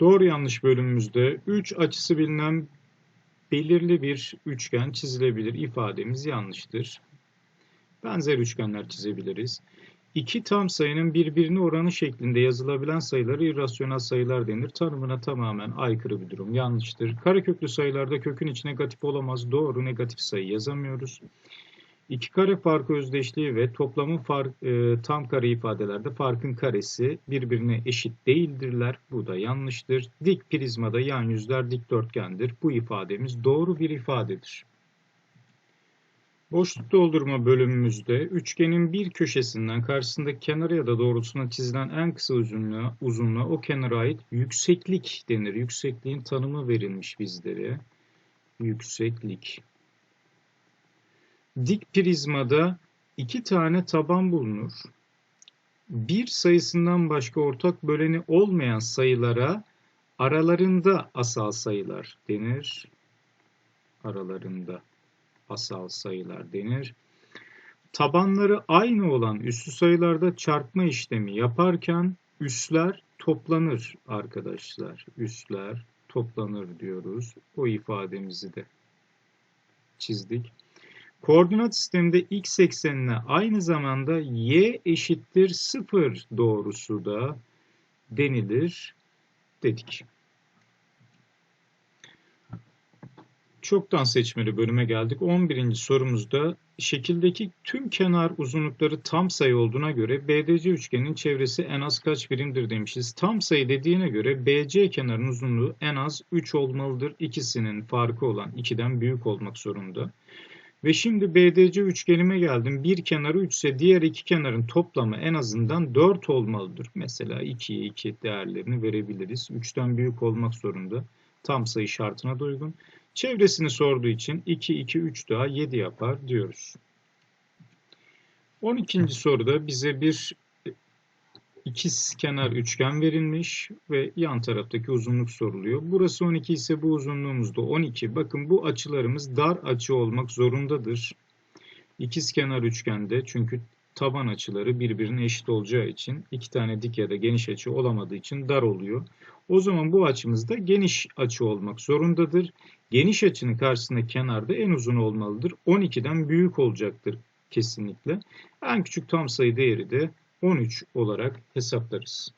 Doğru yanlış bölümümüzde 3 açısı bilinen belirli bir üçgen çizilebilir ifademiz yanlıştır. Benzer üçgenler çizebiliriz. İki tam sayının birbirine oranı şeklinde yazılabilen sayıları irrasyonel sayılar denir. Tanımına tamamen aykırı bir durum. Yanlıştır. Kareköklü sayılarda kökün içi negatif olamaz. Doğru negatif sayı yazamıyoruz. İki kare farkı özdeşliği ve toplamın fark, e, tam kare ifadelerde farkın karesi birbirine eşit değildirler. Bu da yanlıştır. Dik prizmada yan yüzler dikdörtgendir. Bu ifademiz doğru bir ifadedir. Boşluk doldurma bölümümüzde üçgenin bir köşesinden karşısındaki kenara ya da doğrultusuna çizilen en kısa uzunluğa, uzunluğa o kenara ait yükseklik denir. Yüksekliğin tanımı verilmiş bizlere. Yükseklik. Dik prizmada iki tane taban bulunur. Bir sayısından başka ortak böleni olmayan sayılara aralarında asal sayılar denir. Aralarında asal sayılar denir. Tabanları aynı olan üslü sayılarda çarpma işlemi yaparken üsler toplanır arkadaşlar. Üsler toplanır diyoruz. O ifademizi de çizdik. Koordinat sisteminde x eksenine aynı zamanda y eşittir 0 doğrusu da denilir dedik. Çoktan seçmeli bölüme geldik. 11. sorumuzda şekildeki tüm kenar uzunlukları tam sayı olduğuna göre BDC üçgenin çevresi en az kaç birimdir demişiz. Tam sayı dediğine göre BC kenarının uzunluğu en az 3 olmalıdır. İkisinin farkı olan 2'den büyük olmak zorunda. Ve şimdi BDC üçgenime geldim. Bir kenarı 3 ise diğer iki kenarın toplamı en azından 4 olmalıdır. Mesela 2'ye 2 değerlerini verebiliriz. 3'ten büyük olmak zorunda. Tam sayı şartına da uygun. Çevresini sorduğu için 2, 2, 3 daha 7 yapar diyoruz. 12. soruda bize bir ikiz kenar üçgen verilmiş ve yan taraftaki uzunluk soruluyor. Burası 12 ise bu uzunluğumuz da 12. Bakın bu açılarımız dar açı olmak zorundadır. İkiz kenar üçgende çünkü taban açıları birbirine eşit olacağı için iki tane dik ya da geniş açı olamadığı için dar oluyor. O zaman bu açımız da geniş açı olmak zorundadır. Geniş açının karşısında kenarda en uzun olmalıdır. 12'den büyük olacaktır kesinlikle. En küçük tam sayı değeri de 13 olarak hesaplarız.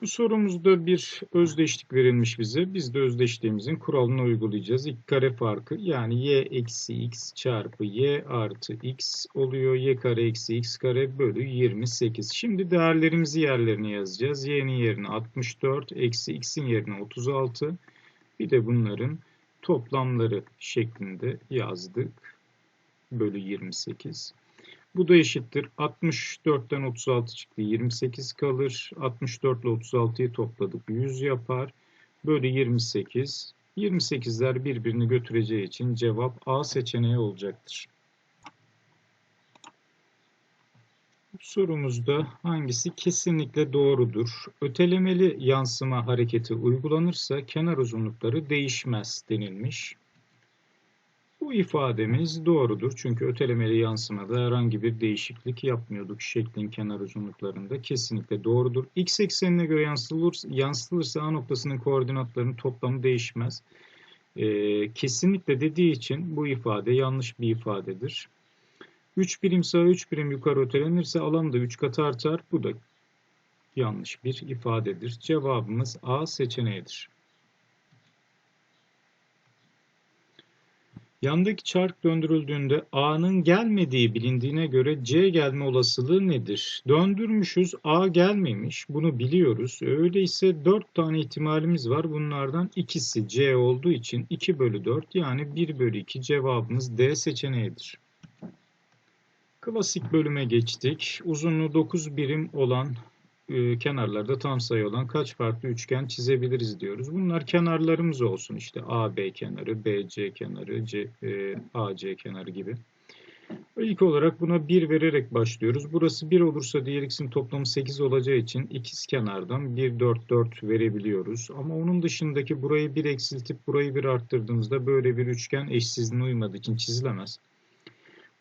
Bu sorumuzda bir özdeşlik verilmiş bize. Biz de özdeşliğimizin kuralını uygulayacağız. İlk kare farkı yani y eksi x çarpı y artı x oluyor. y kare eksi x kare bölü 28. Şimdi değerlerimizi yerlerine yazacağız. y'nin yerine 64, eksi x'in yerine 36. Bir de bunların toplamları şeklinde yazdık. Bölü 28. Bu da eşittir. 64'ten 36 çıktı. 28 kalır. 64 ile 36'yı topladık. 100 yapar. Bölü 28. 28'ler birbirini götüreceği için cevap A seçeneği olacaktır. sorumuzda hangisi kesinlikle doğrudur? Ötelemeli yansıma hareketi uygulanırsa kenar uzunlukları değişmez denilmiş. Bu ifademiz doğrudur. Çünkü ötelemeli yansımada herhangi bir değişiklik yapmıyorduk şeklin kenar uzunluklarında. Kesinlikle doğrudur. X eksenine göre yansıtılır, yansıtılırsa A noktasının koordinatlarının toplamı değişmez. Ee, kesinlikle dediği için bu ifade yanlış bir ifadedir. 3 birim sağa 3 birim yukarı ötelenirse alan da 3 kat artar. Bu da yanlış bir ifadedir. Cevabımız A seçeneğidir. Yandaki çark döndürüldüğünde A'nın gelmediği bilindiğine göre C gelme olasılığı nedir? Döndürmüşüz A gelmemiş. Bunu biliyoruz. Öyleyse 4 tane ihtimalimiz var. Bunlardan ikisi C olduğu için 2 bölü 4 yani 1 bölü 2 cevabımız D seçeneğidir. Klasik bölüme geçtik. Uzunluğu 9 birim olan e, kenarlarda tam sayı olan kaç farklı üçgen çizebiliriz diyoruz. Bunlar kenarlarımız olsun işte AB kenarı, BC kenarı, C, e, AC kenarı gibi. İlk olarak buna 1 vererek başlıyoruz. Burası 1 olursa diğer toplamı 8 olacağı için ikiz kenardan 1, 4, 4 verebiliyoruz. Ama onun dışındaki burayı 1 eksiltip burayı 1 arttırdığımızda böyle bir üçgen eşsizliğine uymadığı için çizilemez.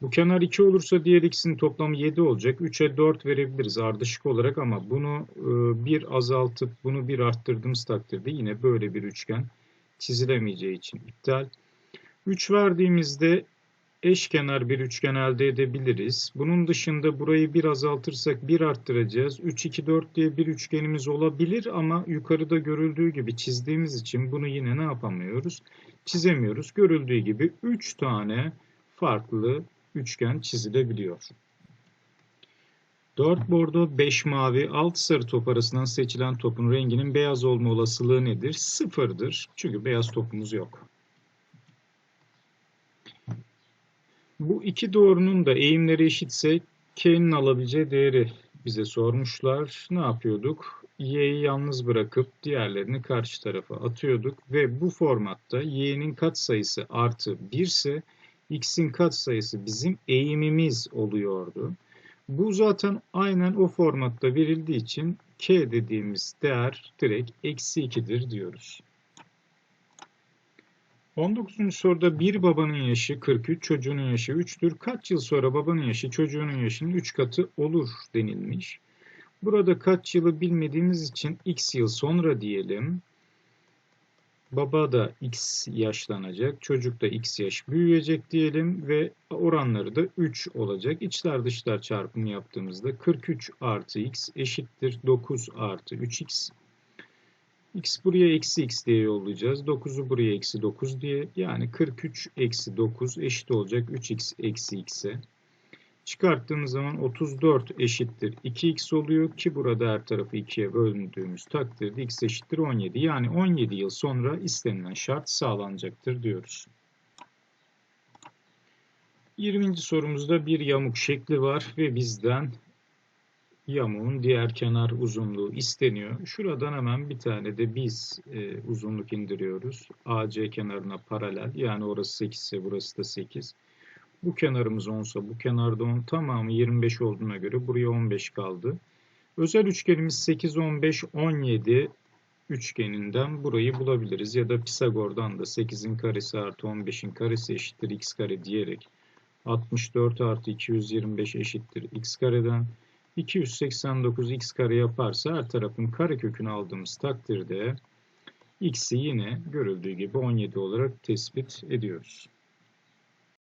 Bu kenar 2 olursa diğer ikisinin toplamı 7 olacak. 3'e 4 verebiliriz ardışık olarak ama bunu e, bir azaltıp bunu bir arttırdığımız takdirde yine böyle bir üçgen çizilemeyeceği için iptal. 3 verdiğimizde eşkenar bir üçgen elde edebiliriz. Bunun dışında burayı bir azaltırsak bir arttıracağız. 3, 2, 4 diye bir üçgenimiz olabilir ama yukarıda görüldüğü gibi çizdiğimiz için bunu yine ne yapamıyoruz? Çizemiyoruz. Görüldüğü gibi 3 tane farklı üçgen çizilebiliyor. 4 bordo, 5 mavi, 6 sarı top arasından seçilen topun renginin beyaz olma olasılığı nedir? Sıfırdır. Çünkü beyaz topumuz yok. Bu iki doğrunun da eğimleri eşitse K'nin alabileceği değeri bize sormuşlar. Ne yapıyorduk? Y'yi yalnız bırakıp diğerlerini karşı tarafa atıyorduk ve bu formatta Y'nin katsayısı artı 1 ise X'in katsayısı bizim eğimimiz oluyordu. Bu zaten aynen o formatta verildiği için K dediğimiz değer direkt eksi 2'dir diyoruz. 19. soruda bir babanın yaşı 43, çocuğunun yaşı 3'tür. Kaç yıl sonra babanın yaşı çocuğunun yaşının 3 katı olur denilmiş. Burada kaç yılı bilmediğimiz için x yıl sonra diyelim. Baba da x yaşlanacak, çocuk da x yaş büyüyecek diyelim ve oranları da 3 olacak. İçler dışlar çarpımı yaptığımızda 43 artı x eşittir 9 artı 3x. x buraya eksi x diye yollayacağız. 9'u buraya eksi 9 diye. Yani 43 eksi 9 eşit olacak 3x eksi x'e. Çıkarttığımız zaman 34 eşittir 2x oluyor ki burada her tarafı 2'ye böldüğümüz takdirde x eşittir 17. Yani 17 yıl sonra istenilen şart sağlanacaktır diyoruz. 20. sorumuzda bir yamuk şekli var ve bizden yamuğun diğer kenar uzunluğu isteniyor. Şuradan hemen bir tane de biz e, uzunluk indiriyoruz. AC kenarına paralel yani orası 8 ise burası da 8. Bu kenarımız 10 ise bu kenarda 10 tamamı 25 olduğuna göre buraya 15 kaldı. Özel üçgenimiz 8, 15, 17 üçgeninden burayı bulabiliriz. Ya da Pisagor'dan da 8'in karesi artı 15'in karesi eşittir x kare diyerek 64 artı 225 eşittir x kareden 289 x kare yaparsa her tarafın karekökünü aldığımız takdirde x'i yine görüldüğü gibi 17 olarak tespit ediyoruz.